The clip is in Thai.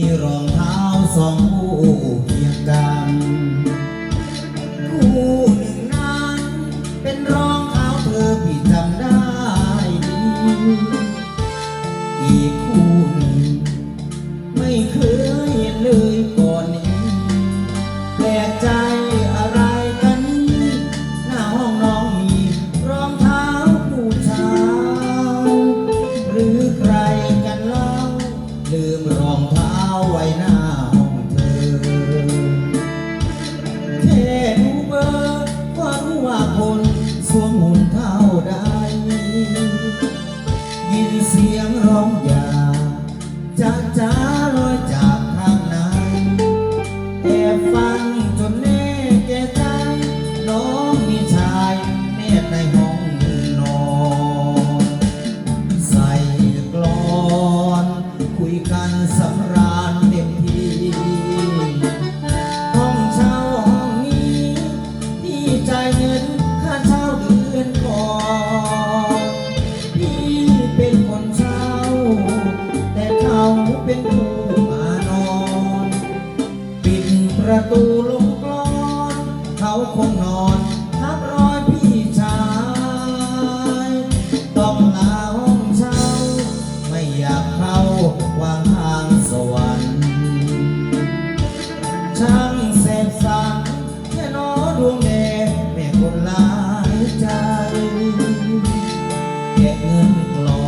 มีรองเท้าสองคู่ จ้าลอยจากทางไหนแอบฟังจนแน่แก่ใจน้องมีชายเมตในห้อง ประตูลงกลอนเขาคงนอนทับรอยพี่ชาย ต้องลาห้องเช่า ไม่อยากเข้าวางทางสวรรค์ช่างเสพสันแค่น้อดวงเดชแม่คนลายใจเก็บเงินกลอน